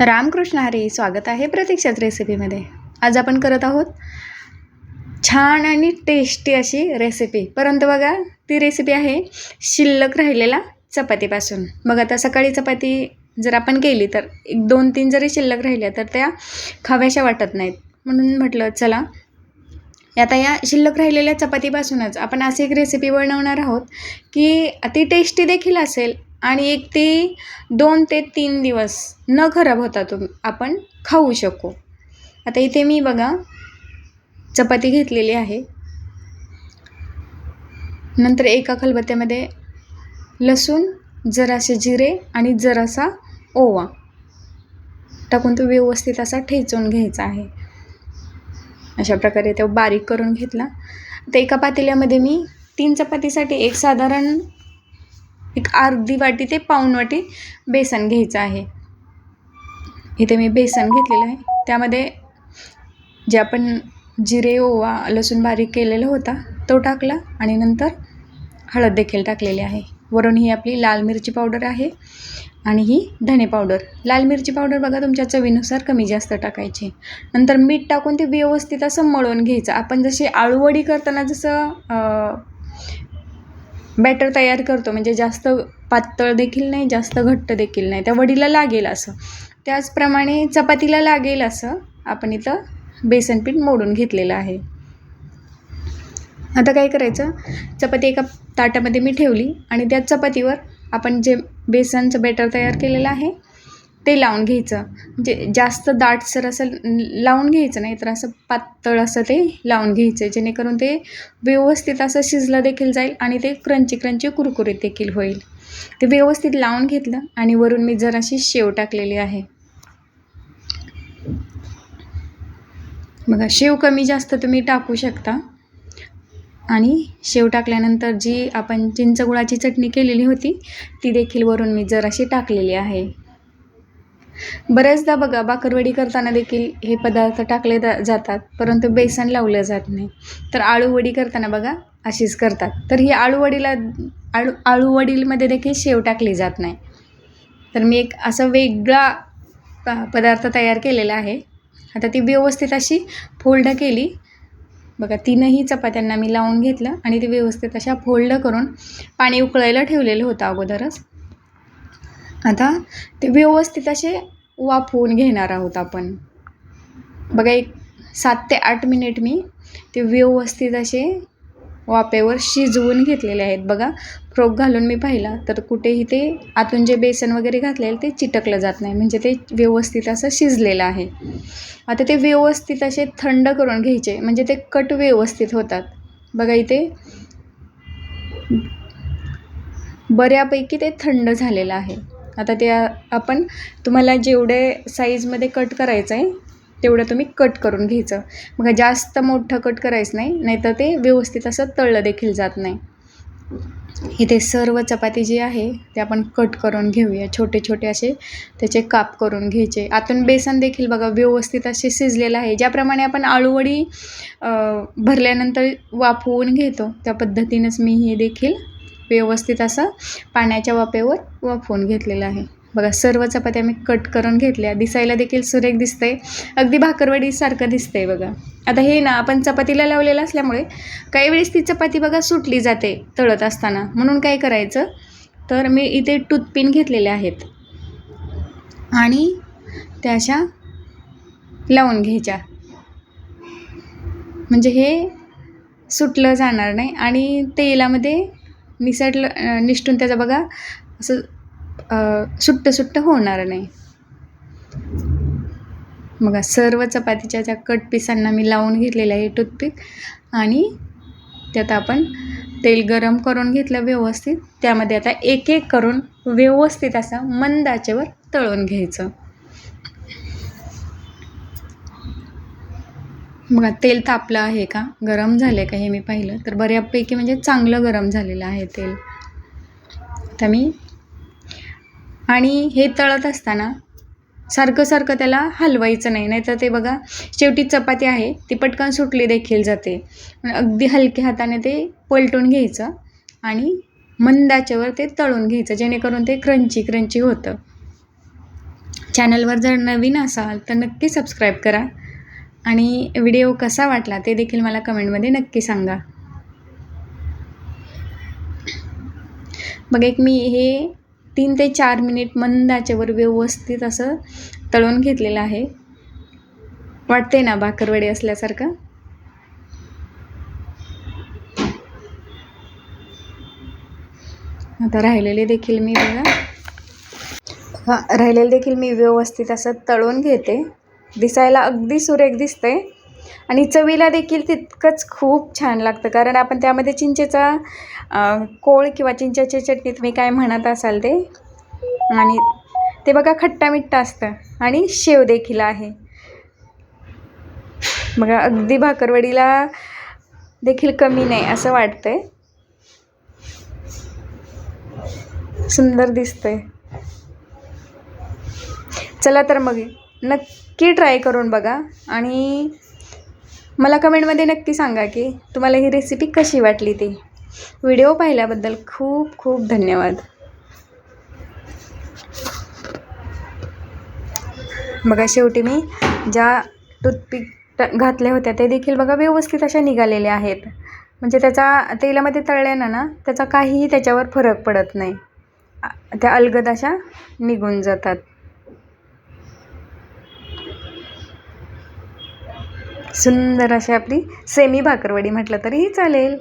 रामकृष्ण हरी स्वागत आहे प्रतीक्षाच रेसिपीमध्ये आज आपण करत आहोत छान आणि टेस्टी अशी रेसिपी परंतु बघा ती रेसिपी आहे शिल्लक राहिलेला चपातीपासून. मग आता सकाळी चपाती जर आपण केली तर एक दोन तीन जरी शिल्लक राहिल्या तर त्या खाव्याशा वाटत नाहीत. म्हणून म्हटलं चला. आता या शिल्लक राहिलेल्या चपातीपासूनच आपण अशी एक रेसिपी बनवणार आहोत की अति टेस्टी देखील असेल आणि एक ते दोन ते तीन दिवस न खराब होता तुम आपण खाऊ शकू. आता इथे मी बघा चपाती घेतलेली आहे. नंतर एका खलबत्त्यामध्ये लसूण जरासे जिरे आणि जरासा ओवा. टाकून तो व्यवस्थित असा ठेचून घ्यायचा आहे. अशा प्रकारे तो बारीक करून घेतला. तर एका पातेल्यामध्ये मी तीन चपातीसाठी एक साधारण एक अर्धी वाटी ते पाऊण वाटी बेसन घ्यायचं आहे. इथे मी बेसन घेतलेलं आहे. त्यामध्ये जे आपण जिरे ओवा लसूण बारीक केलेला होता तो टाकला आणि नंतर हळद देखील टाकलेली आहे. वरून ही आपली लाल मिरची पावडर आहे आणि ही धणे पावडर. लाल मिरची पावडर बघा तुमच्या चवीनुसार कमी जास्त टाकायची. नंतर मीठ टाकून ते व्यवस्थित असं मळून घ्यायचं. आपण जशी आळूवडी करताना जसं बॅटर तयार करतो. म्हणजे जास्त पातळ देखील नाही जास्त घट्ट देखील नाही. त्या वडीला लागेल असं. त्याचप्रमाणे चपातीला लागेल असं आपण इथं बेसनपीठ मोडून घेतलेलं आहे. आता काय करायचं? चपाती एका ताटामध्ये मी ठेवली आणि त्या चपातीवर आपण जे बेसनचं बॅटर तयार केलेलं आहे ते लावून घ्यायचं. म्हणजे जास्त दाटसर असं लावून घ्यायचं नाही तर असं पातळ असं ते लावून घ्यायचं जेणेकरून ते व्यवस्थित असं शिजलं देखील जाईल आणि ते क्रंची क्रंची कुरकुरीत देखील होईल. ते व्यवस्थित लावून घेतलं आणि वरून मी जराशी शेव टाकलेली आहे. बघा शेव कमी जास्त तुम्ही टाकू शकता. आणि शेव टाकल्यानंतर जी आपण चिंचगुळाची चटणी केलेली होती ती देखील वरून मी जराशी टाकलेली आहे. बऱ्याचदा बघा बाकरवडी करताना देखील हे पदार्थ टाकले जातात परंतु बेसन लावलं जात नाही. तर आळूवडी करताना बघा अशीच करतात. तर ही आळूवडीला आळू आळूवडीमध्ये देखील शेव टाकली जात नाही. तर मी एक असा वेगळा पदार्थ तयार केलेला आहे. आता ती व्यवस्थित अशी फोल्ड केली. बघा तीनही चपात्यांना मी लावून घेतलं आणि ती व्यवस्थित अशा फोल्ड करून पाणी उकळायला ठेवलेलं होतं अगोदरच. आता ते व्यवस्थित असे वाफवून घेणार आहोत आपण. बघा एक सात ते आठ मिनिट मी ते व्यवस्थित असे वाफेवर शिजवून घेतलेले आहेत. बघा फ्रोक घालून मी पाहिला तर कुठेही ते आतून जे बेसन वगैरे घातलेलं ते चिटकलं जात नाही. म्हणजे ते व्यवस्थित असं शिजलेलं आहे. आता ते व्यवस्थित असे थंड करून घ्यायचे. म्हणजे ते कट व्यवस्थित होतात. बघा इथे बऱ्यापैकी ते थंड झालेलं आहे. आता ते आपण तुम्हाला जेवढे साईजमध्ये कट करायचं आहे तेवढं तुम्ही कट करून घ्यायचं. मग जास्त मोठं कट करायचं नाही नाहीतर ते व्यवस्थित असं तळलं देखील जात नाही. इथे सर्व चपाती जी आहे ते आपण कट करून घेऊया. छोटे छोटे असे त्याचे काप करून घ्यायचे. आतून बेसन देखील बघा व्यवस्थित असे शिजलेलं आहे. ज्याप्रमाणे आपण आळूवडी भरल्यानंतर वाफवून घेतो त्या पद्धतीनंच मी हे देखील व्यवस्थित असं पाण्याच्या वापेवर वाफवून घेतलेलं आहे. बघा सर्व चपात्या मी कट करून घेतल्या. दिसायला देखील सुरेख दिसतंय. अगदी भाकरवडीसारखं दिसतंय बघा. आता हे ना आपण चपातीला लावलेलं असल्यामुळे काही वेळेस ती चपाती बघा सुटली जाते तळत असताना. म्हणून काय करायचं? तर मी इथे टूथपिन घेतलेले आहेत. आणि त्या अशा लावून घ्यायच्या. म्हणजे हे सुटलं जाणार नाही आणि तेलामध्ये निसटलं निष्ठून त्याचा बघा असं सुट्ट सुट्ट होणार नाही. मग सर्व चपातीच्या ज्या कट पिसांना मी लावून घेतलेलं आहे टूथपिक आणि त्यात आपण तेल गरम करून घेतलं व्यवस्थित. त्यामध्ये आता एक एक करून व्यवस्थित असं मंद आचेवर तळून घ्यायचं. मग तेल तापलं आहे का? गरम झालं का हे मी पाहिलं. तर बऱ्यापैकी म्हणजे चांगलं गरम झालेलं आहे तेल. आता मी आणि हे तळत असताना सारखं सारखं त्याला हलवायचं नाही. नाहीतर ते बघा शेवटी चपाती आहे ती पटकन सुटली देखील जाते. म्हणजे अगदी हलक्या हाताने ते पलटून घ्यायचं आणि मंदाच्यावर ते तळून घ्यायचं जेणेकरून ते क्रंची क्रंची होतं. चॅनलवर जर नवीन असाल तर नक्की सबस्क्राईब करा. आणि व्हिडिओ कसा वाटला ते देखील मला कमेंटमध्ये नक्की सांगा. मग एक मी हे तीन ते चार मिनिट मंद आचेवर व्यवस्थित असं तळून घेतलेलं आहे. वाटते ना भाकरवडी असल्यासारखं? आता राहिलेले देखील मी बघा. हां राहिलेले देखील मी व्यवस्थित असं तळून घेते. दिसायला अगदी सुरेख दिसते. आणि चवीला देखील तितकंच खूप छान लागतं. कारण आपण त्यामध्ये चिंचेचा कोळ किंवा चिंचेची चटणी तुम्ही काय म्हणत असाल ते? आणि ते बघा खट्टा मिठ्ठा असतं. आणि शेव देखील आहे. बघा अगदी भाकरवडीला देखील कमी नाही असं वाटतंय. सुंदर दिसतंय. चला तर मग नक्की ट्राय करून बघा. आणि मला कमेंटमध्ये नक्की सांगा की तुम्हाला ही रेसिपी कशी वाटली ती. व्हिडिओ पाहिल्याबद्दल खूप खूप धन्यवाद. बघा शेवटी मी ज्या टूथपिक घातल्या होत्या ते देखील बघा व्यवस्थित अशा निघालेल्या आहेत. म्हणजे त्याचा तेलामध्ये तळल्यानं ना त्याचा काहीही त्याच्यावर फरक पडत नाही. त्या अलगद अशा निघून जातात. सुंदर अशी आपली सेमी भाकरवडी म्हटलं तरीही चालेल.